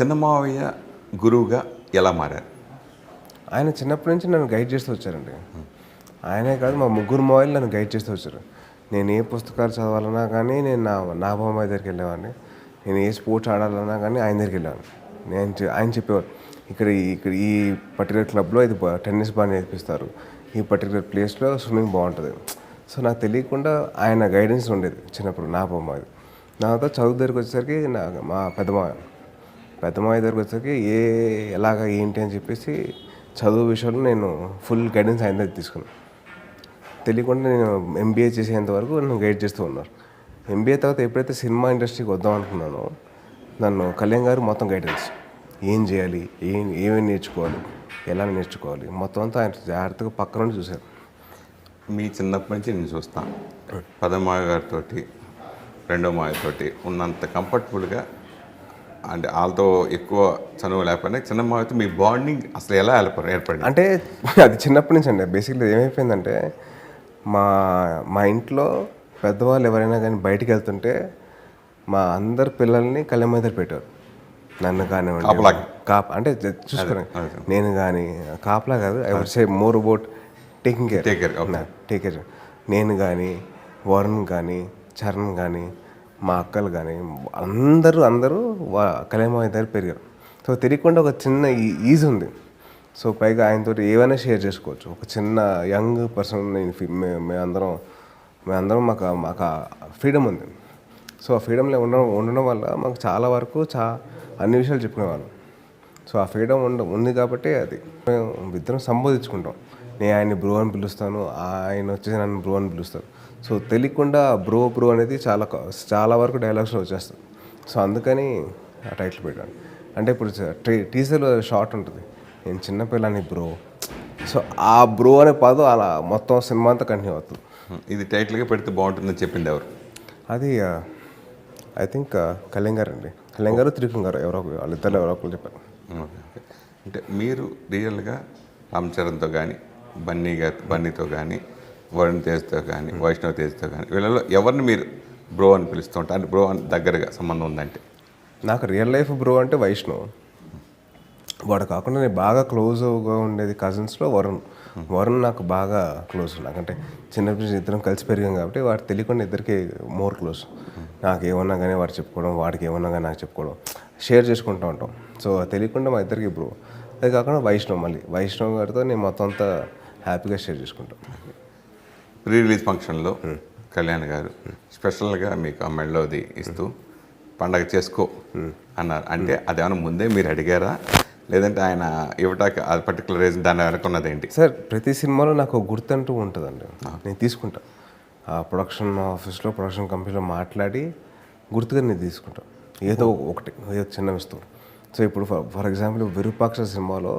చిన్నమావయ్య గురువుగా ఎలా మారారు? ఆయన చిన్నప్పటి నుంచి నన్ను గైడ్ చేస్తూ వచ్చారండి. ఆయనే కాదు మా ముగ్గురు మావయ్యలు నన్ను గైడ్ చేస్తూ వచ్చారు. నేను ఏ పుస్తకాలు చదవాలన్నా కానీ నేను నా నా దగ్గరికి వెళ్ళేవాడిని. నేను ఏ స్పోర్ట్స్ ఆడాలన్నా కానీ ఆయన దగ్గరికి వెళ్ళేవాడిని. నేను ఆయన చెప్పేవారు ఇక్కడ ఇక్కడ ఈ పర్టికులర్ క్లబ్లో ఇది టెన్నిస్ బాగా నేర్పిస్తారు. ఈ పర్టికులర్ ప్లేస్లో స్విమ్మింగ్ బాగుంటుంది. సో నాకు తెలియకుండా ఆయన గైడెన్స్ ఉండేది చిన్నప్పుడు నా బొమ్మాయి నాతో చదువు దగ్గరికి వచ్చేసరికి నా మా పెద్దమ్మ పెద్దమ్మాయి దగ్గరికి వచ్చేసరికి ఏ ఎలాగ ఏంటి అని చెప్పేసి చదువు విషయంలో నేను ఫుల్ గైడెన్స్ ఆయన దగ్గర తీసుకున్నాను తెలియకుండా నేను ఎంబీఏ చేసేంత వరకు నన్ను గైడ్ చేస్తూ ఉన్నారు. ఎంబీఏ తర్వాత ఎప్పుడైతే సినిమా ఇండస్ట్రీకి వద్దాం అనుకున్నానో నన్ను కళ్యాణ్ గారు మొత్తం గైడెన్స్. ఏం చేయాలి? ఏం ఏమేమి నేర్చుకోవాలి? ఎలా నేర్చుకోవాలి? మొత్తం అంతా ఆయన జాగ్రత్తగా పక్క నుండి చూశారు. మీ చిన్నప్పటి నుంచి నేను చూస్తాను పదమావ గారితో రెండో మావయ్యతోటి ఉన్నంత కంఫర్టబుల్గా అంటే వాళ్ళతో ఎక్కువ చనువు లేకపోయినా చిన్న మావయ్యతో మీ బాండింగ్ అసలు ఎలా ఏర్ప- ఏర్పడింది అంటే అది చిన్నప్పటి నుంచి అండి బేసిక్లీ ఏమైపోయిందంటే మా మా ఇంట్లో పెద్దవాళ్ళు ఎవరైనా కానీ బయటికి వెళ్తుంటే మా అందరి పిల్లల్ని కళ్ళ మీద పెట్టారు నన్ను కానివ్వండి. కాప అంటే చూసుకోండి. నేను కానీ కాపలా కాదు I would say more about taking care okay. Take care నేను కానీ వరుణ్ కానీ చరణ్ కానీ మా అక్కలు కానీ అందరూ అందరూ వా కళ్యాణ దగ్గర పెరిగారు. సో తెలియకుండా ఒక చిన్న ఈ- ఈజ్ ఉంది. సో పైగా ఆయనతో ఏవైనా షేర్ చేసుకోవచ్చు. ఒక చిన్న యంగ్ పర్సన్ నేను ఫీ- మే మేమందరం మేమందరం మాకు మాకు ఫ్రీడమ్ ఉంది. సో ఆ ఫ్రీడమ్లో ఉండడం ఉండడం వల్ల మాకు చాలా వరకు చా అన్ని విషయాలు చెప్పుకునేవాళ్ళం. సో ఆ ఫ్రీడమ్ ఉండ ఉంది కాబట్టి అది. మేము ఇద్దరం సంబోధించుకుంటాం. నేను ఆయన్ని బ్రో అని పిలుస్తాను ఆయన వచ్చేసి నన్ను బ్రో అని పిలుస్తాను సో తెలియకుండా బ్రో బ్రో అనేది చాలా చాలా వరకు డైలాగ్స్లో వచ్చేస్తుంది. సో అందుకని ఆ టైటిల్ పెట్టాను. అంటే ఇప్పుడు టీ- టీజర్లో షార్ట్ ఉంటుంది. నేను చిన్నపిల్లని బ్రో. సో ఆ బ్రో అనే పదం అలా మొత్తం సినిమా అంతా కంటిన్యూ అవుతుంది. ఇది టైటిల్గా పెడితే బాగుంటుందని చెప్పింది ఎవరు? అది ఐ థింక్ కళ్యాణ్ గారు అండి. కళ్యాణ్ గారు త్రికం గారు ఎవరో వాళ్ళిద్దరు ఎవరో ఒకరు చెప్పారు. అంటే మీరు రియల్గా రామ్ చరణ్తో కానీ బన్నీ గారి బన్నీతో కానీ వరుణ్ తేజ్తో కానీ వైష్ణవ్ తేజ్తో కానీ వీళ్ళలో ఎవరిని మీరు బ్రో అని పిలుస్తూ అంటే బ్రో అని దగ్గరగా సంబంధం ఉందంటే. నాకు రియల్ లైఫ్ బ్రో అంటే వైష్ణవ్. వాడు కాకుండా నేను బాగా క్లోజ్గా ఉండేది కజిన్స్లో వరుణ్. వరుణ్ నాకు బాగా క్లోజ్ నాకంటే చిన్నప్పటి నుంచి ఇద్దరం కలిసి పెరిగాం కాబట్టి వాడు తెలియకుండా ఇద్దరికి మోర్ క్లోజ్. నాకు ఏమన్నా కానీ వాడు చెప్పుకోవడం వాడికి ఏమన్నా కానీ నాకు చెప్పుకోవడం షేర్ చేసుకుంటూ ఉంటాం. సో తెలియకుండా మా ఇద్దరికి బ్రో. అది కాకుండా వైష్ణవ్ మళ్ళీ. వైష్ణవ్ గారితో నేను మొత్తం అంతా హ్యాపీగా షేర్ చేసుకుంటాం. ప్రీ రిలీజ్ ఫంక్షన్లో కళ్యాణ్ గారు స్పెషల్గా మీకు ఆ మెడలోది ఇస్తూ పండగ చేసుకో అన్నారు. అంటే అదేమన్నా ముందే మీరు అడిగారా? లేదంటే ఆయన ఇవ్వటానికి ఆ పర్టికులర్ రీజన్ దాన్ని వెనకున్నది ఏంటి సార్ ప్రతి సినిమాలో నాకు గుర్తంటూ ఉంటుందండి. నేను తీసుకుంటా. ఆ ప్రొడక్షన్ ఆఫీస్లో ప్రొడక్షన్ కంపెనీలో మాట్లాడి గుర్తుగా నేను తీసుకుంటా. ఏదో ఒకటి ఏదో చిన్న వస్తువు సో ఇప్పుడు ఫర్ ఫర్ ఎగ్జాంపుల్ విరూపాక్ష సినిమాలో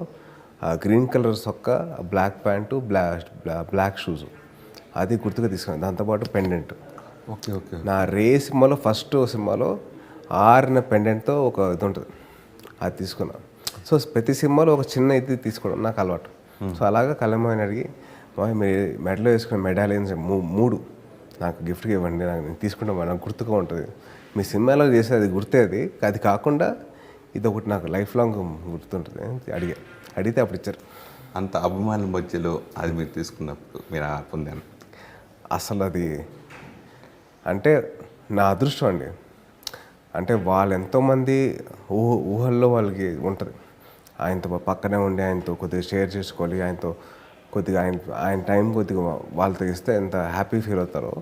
green colour సొక్క black pant black black shoes అది గుర్తుగా తీసుకున్నాను. దాంతోపాటు పెండెంట్ ఓకే ఓకే. నా రే సినిమాలో ఫస్ట్ సినిమాలో ఆరిన పెండెంట్తో ఒక ఇది ఉంటుంది అది తీసుకున్నా. సో ప్రతి సినిమాలో ఒక చిన్న ఇది తీసుకోవడం నాకు అలవాటు. సో అలాగా కళ్యాణ్ అడిగి "మా మీరు మెడలో వేసుకున్న మెడాలియన్స్ మూడు నాకు గిఫ్ట్గా ఇవ్వండి. నాకు నేను తీసుకుంటాం నాకు గుర్తుగా ఉంటుంది. మీ సినిమాలో చేసే అది గుర్తే అది. అది కాకుండా ఇది ఒకటి నాకు లైఫ్ లాంగ్ గుర్తుంటుంది. అడిగా. అడిగితే అప్పుడు ఇచ్చారు. అంత అభిమానుల మధ్యలో అది మీరు తీసుకున్నప్పుడు మీరు ఆ పొందాను అసలు అది అంటే నా అదృష్టం అండి. అంటే వాళ్ళు ఎంతోమంది ఊహ ఊహల్లో వాళ్ళకి ఉంటుంది. ఆయనతో పక్కనే ఉండి ఆయనతో కొద్దిగా షేర్ చేసుకోవాలి ఆయనతో కొద్దిగా ఆయన ఆయన టైం కొద్దిగా వాళ్ళతో ఇస్తే ఎంత హ్యాపీ ఫీల్ అవుతారో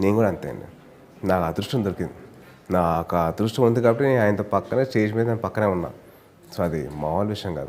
నేను కూడా అంతే అండి. నాకు అదృష్టం దొరికింది. నాకు అదృష్టం ఉంది కాబట్టి నేను ఆయనతో పక్కనే స్టేజ్ మీద నేను పక్కనే ఉన్నా. సో అది మామూలు విషయం కాదు.